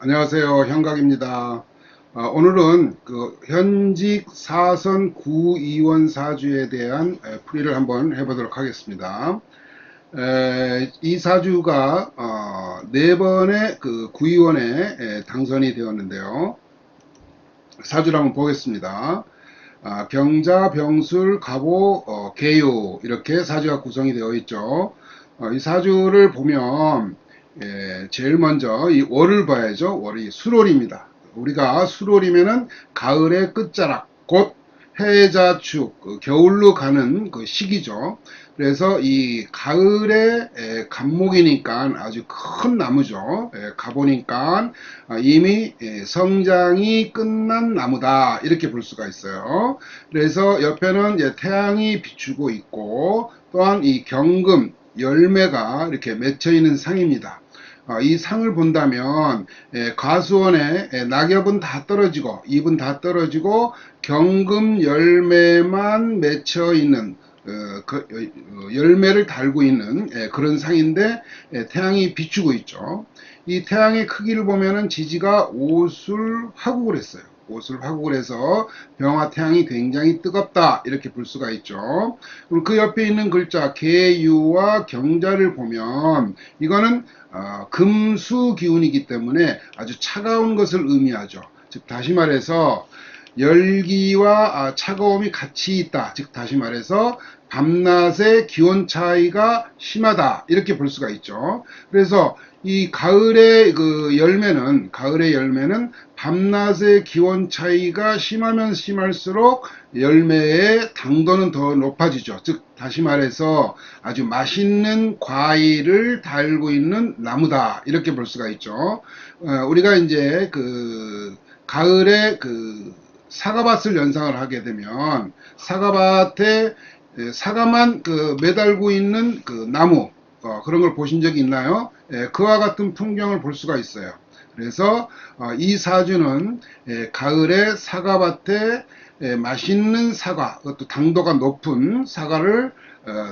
안녕하세요. 현각입니다. 아, 오늘은 그 현직 사선 구의원 사주에 대한 에, 풀이를 한번 해보도록 하겠습니다. 에, 이 사주가 어, 네 번의 그 구의원에 에, 당선이 되었는데요. 사주를 한번 보겠습니다. 아, 병자, 병술, 갑오, 어, 개요 이렇게 사주가 구성이 되어 있죠. 어, 이 사주를 보면 예, 제일 먼저 이 월을 봐야죠. 월이 수월입니다. 우리가 수월이면은 가을의 끝자락, 곧 해자축, 그 겨울로 가는 그 시기죠. 그래서 이 가을에 에, 갑목이니까 아주 큰 나무죠. 에, 가보니까 아, 이미 에, 성장이 끝난 나무다 이렇게 볼 수가 있어요. 그래서 옆에는 태양이 비추고 있고 또한 이 경금 열매가 이렇게 맺혀 있는 상입니다. 어, 이 상을 본다면 에, 과수원에 에, 낙엽은 다 떨어지고 잎은 다 떨어지고 경금 열매만 맺혀 있는 어, 그, 어, 열매를 달고 있는 에, 그런 상인데 에, 태양이 비추고 있죠. 이 태양의 크기를 보면은 지지가 화국을 했어요. 옷을 화국을 해서 병화 태양이 굉장히 뜨겁다 이렇게 볼 수가 있죠. 그리고 그 옆에 있는 글자 개유와 경자를 보면 이거는 어, 금수 기운이기 때문에 아주 차가운 것을 의미하죠. 즉 다시 말해서 열기와 아, 차가움이 같이 있다. 즉 다시 말해서 밤낮의 기온 차이가 심하다. 이렇게 볼 수가 있죠. 그래서 이 가을의 그 열매는 가을의 열매는 밤낮의 기온 차이가 심하면 심할수록 열매의 당도는 더 높아지죠. 즉 다시 말해서 아주 맛있는 과일을 달고 있는 나무다 이렇게 볼 수가 있죠. 어, 우리가 이제 그 가을에 그 사과밭을 연상을 하게 되면 사과밭에 사과만 그 매달고 있는 그 나무 어, 그런 걸 보신 적이 있나요? 예, 그와 같은 풍경을 볼 수가 있어요. 그래서 어, 이 사주는 예, 가을에 사과밭에 예, 맛있는 사과, 그것도 당도가 높은 사과를 어,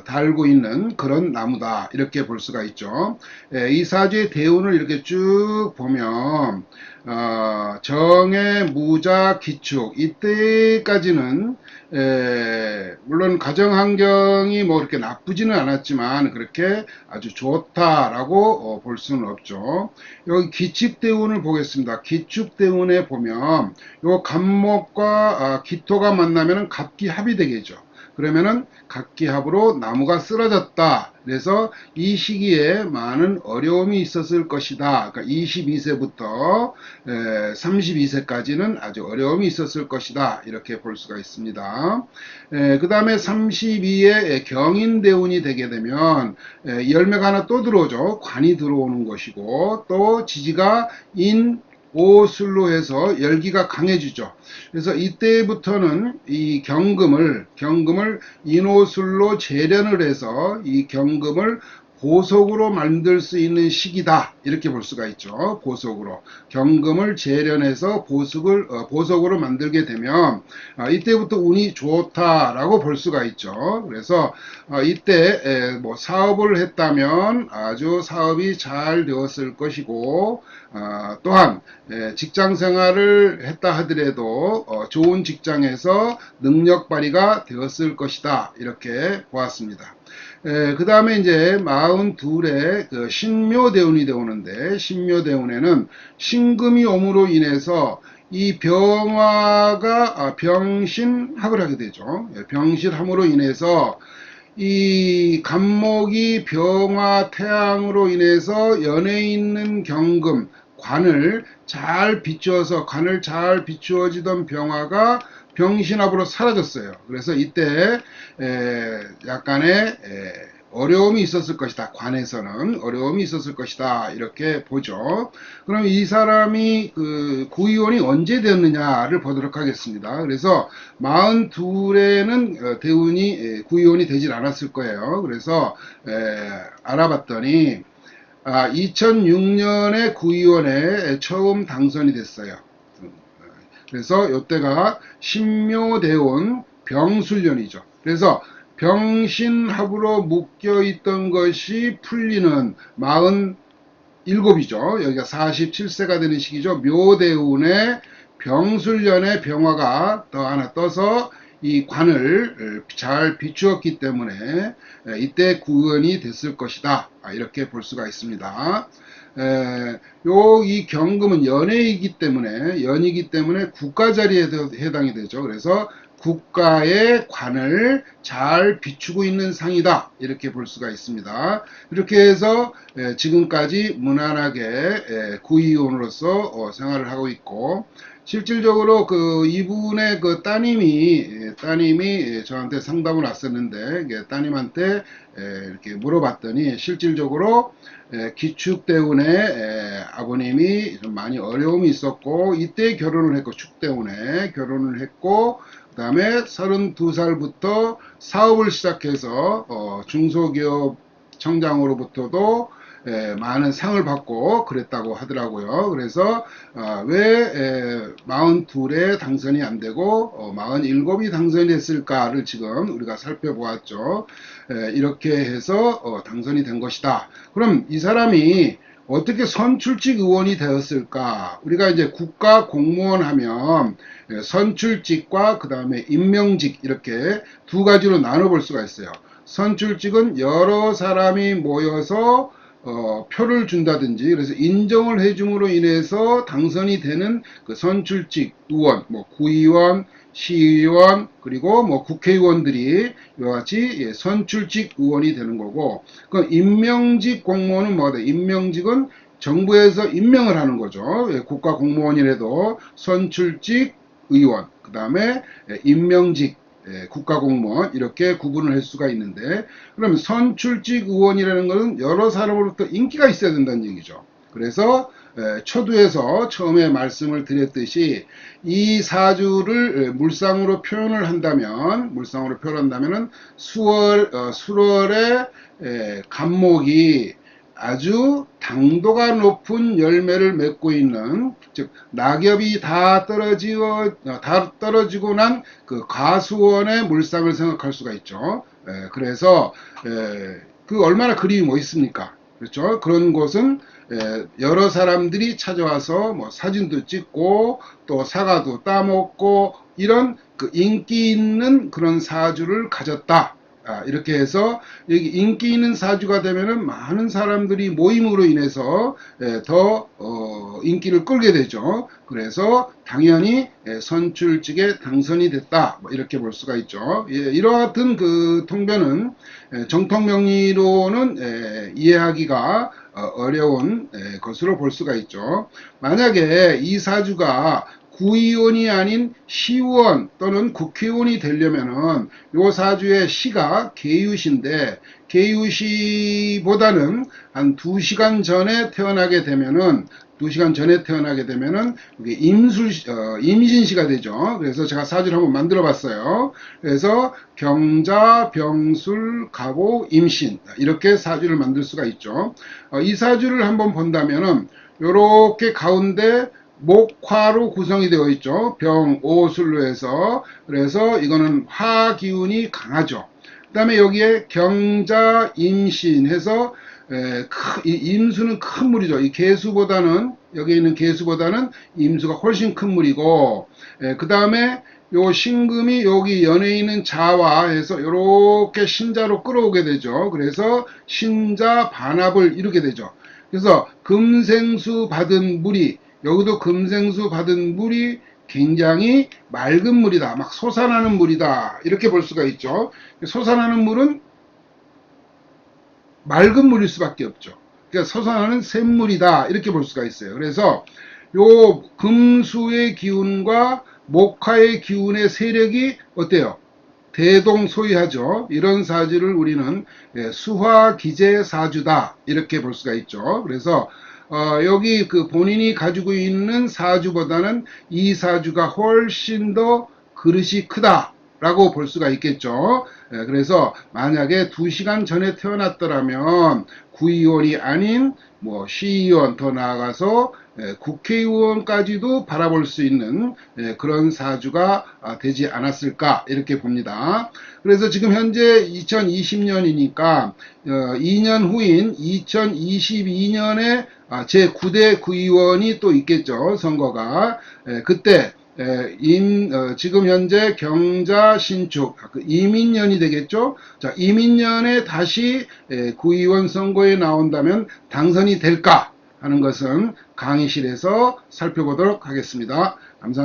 달고 있는 그런 나무다 이렇게 볼 수가 있죠. 예, 이 사주의 대운을 이렇게 쭉 보면 어, 정의, 무자, 기축 이때까지는 에, 물론 가정 환경이 뭐 이렇게 나쁘지는 않았지만 그렇게 아주 좋다라고 어, 볼 수는 없죠. 여기 기축 대운을 보겠습니다. 기축 대운에 보면 요 간목과 아, 기토가 만나면 갑기 합이 되겠죠. 그러면은 각기 합으로 나무가 쓰러졌다. 그래서 이 시기에 많은 어려움이 있었을 것이다. 그러니까 22세부터 32세까지는 아주 어려움이 있었을 것이다. 이렇게 볼 수가 있습니다. 그 다음에 32에 경인대운이 되게 되면 열매가 하나 또 들어오죠. 관이 들어오는 것이고 또 지지가 인, 오술로 해서 열기가 강해지죠. 그래서 이때부터는 이 경금을 경금을 인오술로 재련을 해서 이 경금을 보석으로 만들 수 있는 시기다 이렇게 볼 수가 있죠. 보석으로 경금을 재련해서 보석을 어, 보석으로 만들게 되면 아, 이때부터 운이 좋다라고 볼 수가 있죠. 그래서 어, 이때 에, 뭐 사업을 했다면 아주 사업이 잘 되었을 것이고 어, 또한 에, 직장 생활을 했다 하더라도 어, 좋은 직장에서 능력 발휘가 되었을 것이다 이렇게 보았습니다. 그 다음에 이제 42의 그 신묘대운이 되오는데 신묘대운에는 신금이 옴으로 인해서 이 병화가 아, 병신합을 하게 되죠. 예, 병신함으로 인해서 이 간목이 병화 태양으로 인해서 연에 있는 경금 관을 잘 비추어서 관을 잘 비추어지던 병화가 병신압으로 사라졌어요. 그래서 이때 에, 약간의 에, 어려움이 있었을 것이다. 관에서는 어려움이 있었을 것이다. 이렇게 보죠. 그럼 이 사람이 그 구의원이 언제 되었느냐를 보도록 하겠습니다. 그래서 42에는 어, 대운이 구의원이 되질 않았을 거예요. 그래서 에, 알아봤더니 아, 2006년에 구의원에 처음 당선이 됐어요. 그래서 이때가 신묘대원 병술년이죠. 그래서 병신합으로 묶여 있던 것이 풀리는 40 일곱이죠. 여기가 47세가 되는 시기죠. 묘대운의 병술년의 병화가 더 하나 떠서 이 관을 잘 비추었기 때문에 이때 구원이 됐을 것이다. 아, 이렇게 볼 수가 있습니다. 요이 경금은 연애이기 때문에 연이기 때문에 국가 자리에 해당이 되죠. 그래서 국가의 관을 잘 비추고 있는 상이다 이렇게 볼 수가 있습니다. 이렇게 해서 지금까지 무난하게 구의원으로서 어, 생활을 하고 있고 실질적으로 그 이분의 그 따님이 따님이 저한테 상담을 왔었는데 따님한테 이렇게 물어봤더니 실질적으로 기축 때문에 아버님이 좀 많이 어려움이 있었고 이때 결혼을 했고 축 때문에 결혼을 했고 그 다음에 32살부터 사업을 시작해서 어, 중소기업 청장으로부터도 에, 많은 상을 받고 그랬다고 하더라고요. 그래서 어, 왜 에, 42에 당선이 안 되고 어, 47이 당선이 됐을까를 지금 우리가 살펴보았죠. 에, 이렇게 해서 어, 당선이 된 것이다. 그럼 이 사람이 어떻게 선출직 의원이 되었을까? 우리가 이제 국가 공무원 하면 선출직과 그 다음에 임명직 이렇게 두 가지로 나눠 볼 수가 있어요. 선출직은 여러 사람이 모여서 어, 표를 준다든지 그래서 인정을 해줌으로 인해서 당선이 되는 그 선출직 의원, 뭐 구의원, 시의원 그리고 뭐 국회의원들이 이와 같이 예, 선출직 의원이 되는 거고 그 임명직 공무원은 뭐다? 임명직은 정부에서 임명을 하는 거죠. 예, 국가 공무원이라도 선출직 의원, 그 다음에 예, 임명직 예, 국가공무원 이렇게 구분을 할 수가 있는데 그럼 선출직 의원이라는 것은 여러 사람으로부터 인기가 있어야 된다는 얘기죠. 그래서 예, 초두에서 처음에 말씀을 드렸듯이 이 사주를 예, 물상으로 표현을 한다면 물상으로 표현한다면은 수월 어, 수월의 간목이 아주 당도가 높은 열매를 맺고 있는 즉 낙엽이 다 떨어지고 어, 다 떨어지고 난그 가수원의 물상을 생각할 수가 있죠. 에, 그래서 에, 그 얼마나 그림이 멋있습니까? 그렇죠? 그런 곳은 에, 여러 사람들이 찾아와서 뭐 사진도 찍고 또 사과도 따먹고 이런 그 인기 있는 그런 사주를 가졌다. 아, 이렇게 해서 여기 인기 있는 사주가 되면은 많은 사람들이 모임으로 인해서 예, 더 어, 인기를 끌게 되죠. 그래서 당연히 예, 선출직에 당선이 됐다. 뭐 이렇게 볼 수가 있죠. 예, 같은 그 통변은 예, 정통명리로는 예, 이해하기가 어, 어려운 예, 것으로 볼 수가 있죠. 만약에 이 사주가 구의원이 아닌 시의원 또는 국회의원이 되려면은 요 사주의 시가 개유시인데 개유시보다는 한 2시간 전에 태어나게 되면은 2시간 전에 태어나게 되면은 임술 어, 임신시가 되죠. 그래서 제가 사주를 한번 만들어 봤어요. 그래서 경자, 병술, 가보, 임신 이렇게 사주를 만들 수가 있죠. 어, 이 사주를 한번 본다면은 요렇게 가운데 목화로 구성이 되어 있죠. 병, 오술로 해서. 그래서 이거는 화 기운이 강하죠. 그 다음에 여기에 경자, 임신 해서 에, 크, 임수는 큰 물이죠. 이 개수보다는 여기 있는 개수보다는 임수가 훨씬 큰 물이고 그 다음에 요 신금이 여기 연에 있는 자와 해서 이렇게 신자로 끌어오게 되죠. 그래서 신자 반합을 이루게 되죠. 그래서 금생수 받은 물이 여기도 금생수 받은 물이 굉장히 맑은 물이다. 막 솟아나는 물이다. 이렇게 볼 수가 있죠. 솟아나는 물은 맑은 물일 수밖에 없죠. 그러니까 솟아나는 샘물이다. 이렇게 볼 수가 있어요. 그래서 요 금수의 기운과 목화의 기운의 세력이 어때요? 대동소이하죠. 이런 사주를 우리는 수화기재 사주다. 이렇게 볼 수가 있죠. 그래서 어, 여기 그 본인이 가지고 있는 사주보다는 이 사주가 훨씬 더 그릇이 크다 라고 볼 수가 있겠죠. 예, 그래서 만약에 2시간 전에 태어났더라면 구의원이 아닌 뭐 시의원 더 나아가서 예, 국회의원까지도 바라볼 수 있는 예, 그런 사주가 아, 되지 않았을까 이렇게 봅니다. 그래서 지금 현재 2020년이니까 2년 어, 후인 2022년에 아, 제 9대 구의원이 또 있겠죠. 선거가. 에, 그때 에, 임, 어, 지금 현재 경자 신축 아, 그 이민년이 되겠죠. 자, 이민년에 다시 에, 구의원 선거에 나온다면 당선이 될까 하는 것은 강의실에서 살펴보도록 하겠습니다. 감사합니다.